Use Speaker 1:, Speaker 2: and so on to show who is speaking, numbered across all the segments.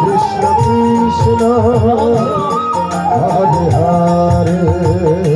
Speaker 1: কৃষ্ণ কৃষ্ণ হরে হরে।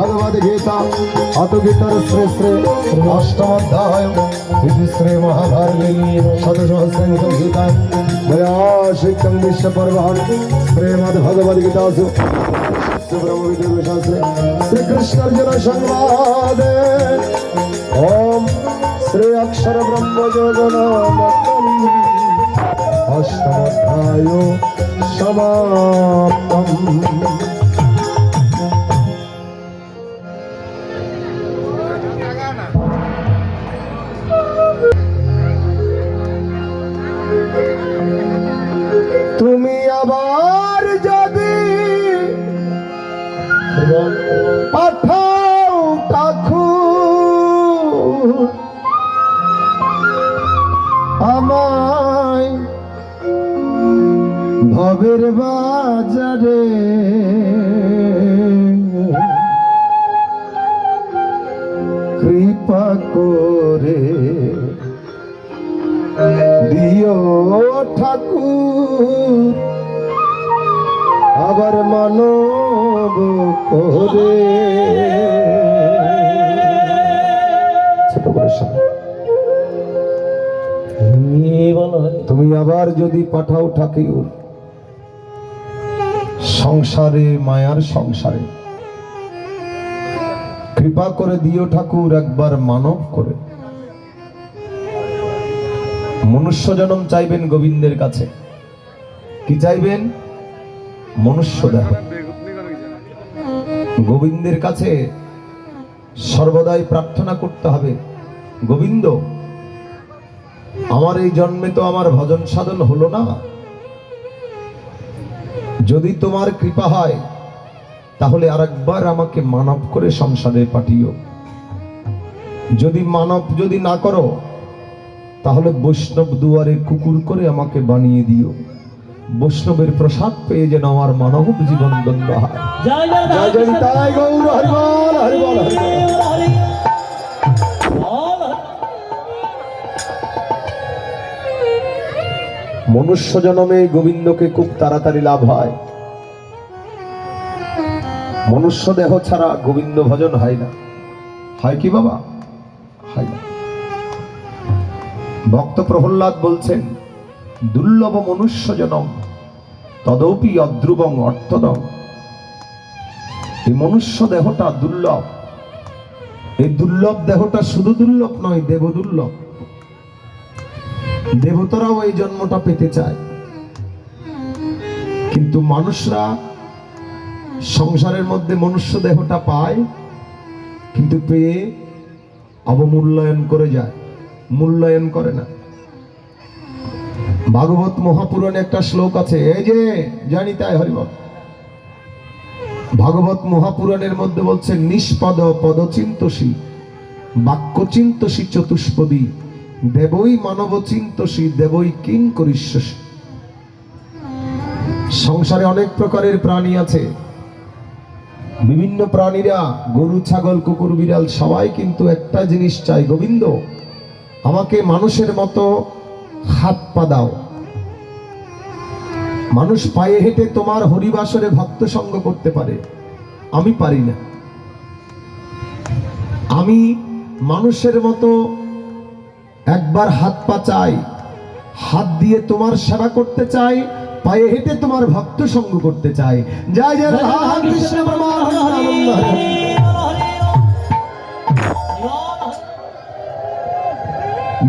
Speaker 1: ভগবদ্গীতা অত গীতার শ্রী শ্রী অষ্টমধ্যায়। ইতি শ্রী মহাভারতে শতসহস্রঙ্গ গীতা দয়াশিক্তম বিশ্বপর্বাণ শ্রীমদ ভগবদ্গীতাসু ব্রহ্মবিদ্যাশাস্ত্রে শ্রীকৃষ্ণার্জুন সংবাদে ওম শ্রী অক্ষর ব্রহ্ম সমাপ্তম। ভবের বাজারে। কৃপা করে দিও ঠাকুর। আবার মানব করে। ছোট তুমি আবার যদি পাঠাও ঠাকুর। সংসারে, মায়ার সংসারে। কৃপা করে দিও ঠাকুর একবার মানব করে। মনুষ্য জনম চাইবেন গোবিন্দের কাছে। কি চাইবেন? মনুষ্য দেহ। গোবিন্দের কাছে সর্বদাই প্রার্থনা করতে হবে। গোবিন্দ, আমার এই জন্মে তো আমার ভজন সাধন হলো না। যদি তোমার কৃপা হয় তাহলে আরেকবার আমাকে মানব করে সংসারে পাঠিও। যদি মানব যদি না করো তাহলে বৈষ্ণব দুয়ারে কুকুর করে আমাকে বানিয়ে দিও। বৈষ্ণবের প্রসাদ পেয়ে যেন আমার মানব জীবন বন্ধ হয়।
Speaker 2: জয় জয়
Speaker 1: জয় জয় গৌর হরিবল হরিবল হরিবল মনুষ্য জনমে গোবিন্দকে খুব তাড়াতাড়ি লাভ হয়। মনুষ্য দেহ ছাড়া গোবিন্দ ভজন হয় না। হয় কি বাবা? হয় না। ভক্ত প্রহ্লাদ বলছেন, দুর্লভ মনুষ্য জনম, তদপি অদ্রুবং অর্থদম। এই মনুষ্য দেহটা দুর্লভ। এই দুর্লভ দেহটা শুধু দুর্লভ নয় দেব দুর্লভ দেবতারাও এই জন্মটা পেতে চায়। কিন্তু মানুষরা সংসারের মধ্যে মনুষ্য দেহটা পায়, কিন্তু পেয়ে অবমূল্যায়ন করে যায়। মূল্যায়ন করে না। ভাগবত মহাপুরাণে একটা শ্লোক আছে, এই যে, জানি তাই, হরিবল। ভাগবত মহাপুরাণের মধ্যে বলছে, নিষ্পদ পদচিন্তসী বাক্য চিন্তসী চতুষ্পদী দেবই মানব চিন্তসী, দেবই কিং করিষ্যসী। সংসারে অনেক প্রকারের প্রাণী আছে। বিভিন্ন প্রাণীরা, গরু, ছাগল, কুকুর, বিড়াল, সবাই কিন্তু একটা জিনিস চাই, গোবিন্দ, আমাকে মানুষের মতো হাত পা দাও। মানুষ পায়ে হেঁটে তোমার হরিবাসরে ভক্ত সঙ্গ করতে পারে। আমি পারি না। আমি মানুষের মতো একবার হাত পা চাই, হাত দিয়ে তোমার সেবা করতে চাই, পায়ে হেঁটে তোমার ভক্ত সঙ্গ করতে চাই। জয় জয় কৃষ্ণ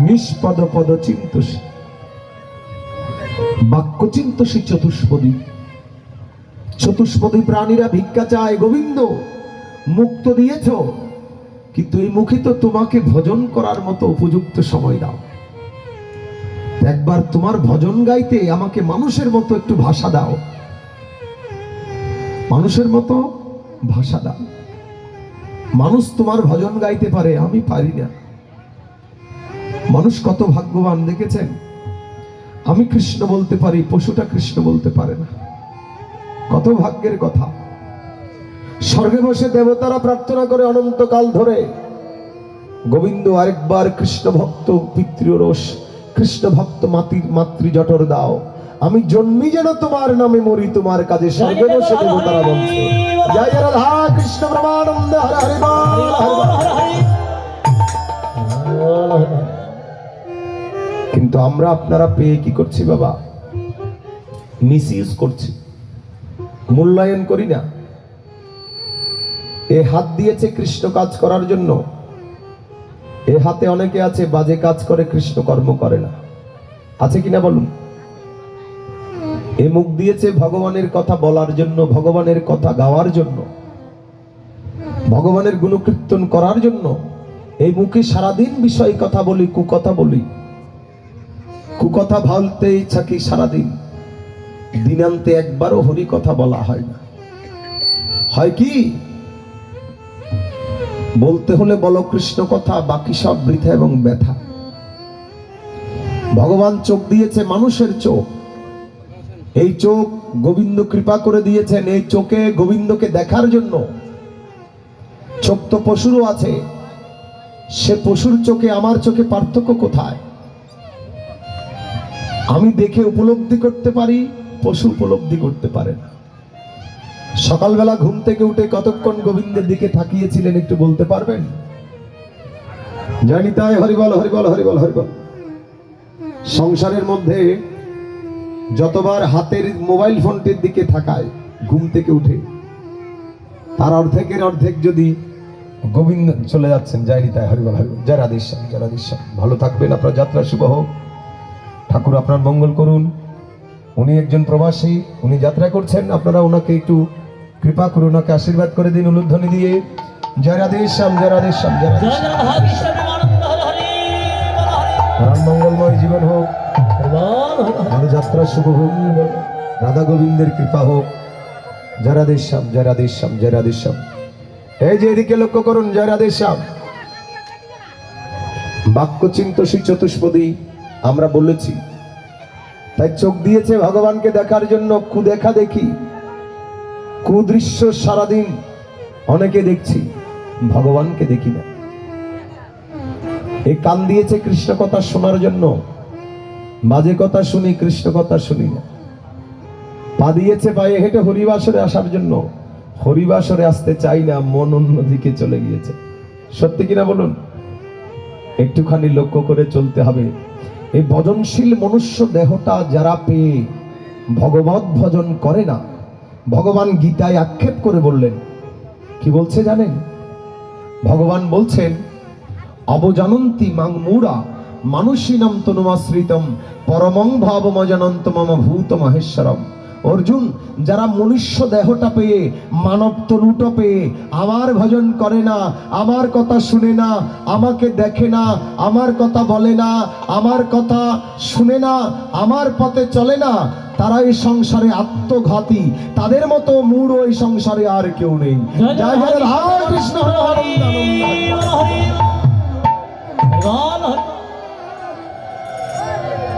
Speaker 1: নিষ্পদ পদ চিন্তসী বাক্য চিন্তসী চতুষ্পদী। চতুষ্পদী প্রাণীরা ভিক্ষা চায়, গোবিন্দ, মুক্ত দিয়েছ? কিন্তু এই মুখে তো তোমাকে ভজন করার মতো উপযুক্ত সময় দাও। একবার তোমার ভজন গাইতে আমাকে মানুষের মতো একটু ভাষা দাও। মানুষের মতো ভাষা দাও। মানুষ তোমার ভজন গাইতে পারে, আমি পারি না। মানুষ কত ভাগ্যবান, দেখেছেন? আমি কৃষ্ণ বলতে পারি, পশুটা কৃষ্ণ বলতে পারে না। কত ভাগ্যের কথা। স্বর্গে বসে দেবতারা প্রার্থনা করে অনন্তকাল ধরে। গোবিন্দ আরেকবার কৃষ্ণ ভক্ত পিতৃরস কৃষ্ণ ভক্ত মাতৃ মাতৃ জটর দাও। আমি জন্মি যেন তোমার নামে মরি, তোমার কাজে স্বর্গে বসে দেবতারা বলছে। জয় রাধা কৃষ্ণ প্রমানন্দ, হরে হরে। কিন্তু আমরা আপনারা পেয়ে কি করছি বাবা? মিস ইউজ করছি। মূল্যায়ন করি না। এ হাত দিয়েছে কৃষ্ণ কাজ করার জন্য। এ হাতে অনেকে আছে, বাজে কাজ করে, কৃষ্ণ কর্ম করে না। আছে কিনা বলুন? এ মুখ দিয়েছে ভগবানের কথা বলার জন্য, ভগবানের কথা গাওয়ার জন্য, ভগবানের গুণকীর্তন করার জন্য। এই মুখে সারাদিন বিষয় কথা বলি, কুকথা বলি। কুকথা ভালতেই থাকি সারাদিন? দিনান্তে একবারও হরি কথা বলা হয় না। হয় কি? বলতে হলে বলো কৃষ্ণ কথা, বাকি সব বৃথা এবং ব্যথা। ভগবান চোখ দিয়েছে মানুষের চোখ। এই চোখ গোবিন্দ কৃপা করে দিয়েছেন, এই চোখে গোবিন্দকে দেখার জন্য। চোখ তো পশুরও আছে। সে পশুর চোখে, আমার চোখে পার্থক্য কোথায়? আমি দেখে উপলব্ধি করতে পারি, পশু উপলব্ধি করতে পারে না। সকালবেলা ঘুম থেকে উঠে কতক্ষণ গোবিন্দের দিকে তাকিয়েছিলেন একটু বলতে পারবেন? জানি তাই হরিবল হরিবল হরিবল হরিবল সংসারের মধ্যে যতবার হাতের মোবাইল ফোনটির দিকে থাকায় ঘুম থেকে উঠে, তার অর্ধেকের অর্ধেক যদি গোবিন্দ চলে যাচ্ছেন যায়নি তাই হরিবল হরিবল জয় রাধেশ্যাম জয় রাধেশ্যাম। ভালো থাকবেন, আপনার যাত্রা শুভ হোক। ঠাকুর আপনার মঙ্গল করুন। উনি একজন প্রবাসী, উনি যাত্রা করছেন, আপনারা ওনাকে একটু কৃপা করুন ওনাকে আশীর্বাদ করে দিন উলুধ্বনি দিয়ে জয় রাধেশ্যাম জয় রাধেশ্যাম জয় রাম মঙ্গলময় জীবন হোক যাত্রা শুভ হোক রাধা গোবিন্দের কৃপা হোক জয় রাধেশ্যাম জয় রাধেশ্যাম জয় রাধেশ্যাম এই যে এদিকে লক্ষ্য করুন জয় রাধেশ্যাম বাক্য চিন্তসী চতুষ্পদী আমরা বলেছি তাই চোখ দিয়েছে ভগবানকে দেখার জন্য কুদেখা দেখি কুদৃশ্য সারাদিন অনেকে দেখছি, ভগবানকে দেখি না। এ কান দিয়েছে কৃষ্ণ কথা শোনার জন্য, বাজে কথা শুনি, কৃষ্ণ কথা শুনি না। পা দিয়েছে পায়ে হেঁটে হরিবাসরে আসার জন্য, হরিবাসরে আসতে চাই না, মন অন্যদিকে চলে গিয়েছে। সত্যি কিনা বলুন? একটুখানি লক্ষ্য করে চলতে হবে। এই ভজনশীল মনুষ্য দেহটা যারা পেয়ে ভগবত ভজন করে না ভগবান গীতায় আক্ষেপ করে বললেন, কি বলছে জানেন? ভগবান বলছেন, অবজানন্তি মাং মুরা মানুষী নাম তনুমাশ্রিতম, পরমং ভাবমজানন্ত মম ভূত মহেশ্বরম। অর্জুন যারা মনুষ্য দেহটা পেয়ে মানব তনুটা পেয়ে আমার ভজন করে না আমার কথা শুনে না আমাকে দেখে না আমার কথা বলে না আমার কথা শুনে না আমার পথে চলে না তারা এই সংসারে আত্মঘাতী। তাদের মতো মূঢ় এই সংসারে আর কেউ নেই।
Speaker 2: জয়
Speaker 1: কৃষ্ণ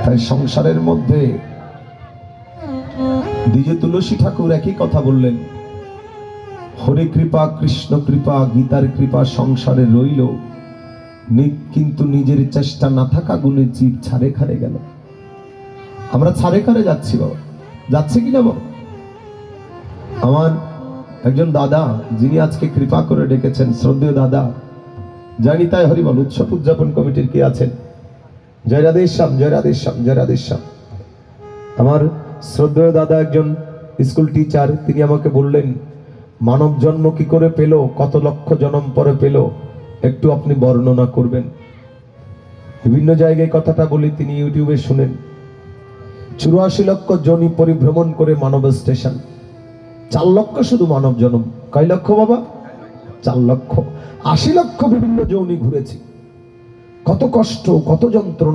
Speaker 1: তাই সংসারের মধ্যে দ্বিজে তুলসী ঠাকুর একই কথা বললেন। হরে কৃপা, কৃষ্ণ কৃপা, গীতার কৃপা, সংসারে রইল। নি- কিন্তু নিজের চেষ্টা না থাকা গুণে জীব ছাড়ে খারে গেল। আমরা ছাড়ে খারে যাচ্ছি বাবা। যাচ্ছে কি যাব আমার একজন দাদা, যিনি আজকে কৃপা করে ডেকেছেন, শ্রদ্ধেয় দাদা। জানি তাই হরিবল, উৎসব উদযাপন কমিটির কি আছেন? জয় রাধেশ্যাম জয় রাধেশ্যাম জয় রাধেশ্যাম আমার শ্রদ্ধেয় দাদা একজন স্কুল টিচার, তিনি আমাকে বললেন, মানব জন্ম কি করে পেল? কত লক্ষ জন্ম পরে পেল? একটু আপনি বর্ণনা করবেন। বিভিন্ন জায়গায় কথাটা বলি তিনি ইউটিউবে শুনেন। চুরাশি লক্ষ জনি পরিভ্রমণ করে মানব স্টেশন। চার লক্ষ শুধু মানব জন্ম। কয় লক্ষ বাবা? চার লক্ষ। আশি লক্ষ বিভিন্ন যৌনি ঘুরেছি। কত কষ্ট, কত যন্ত্রণা।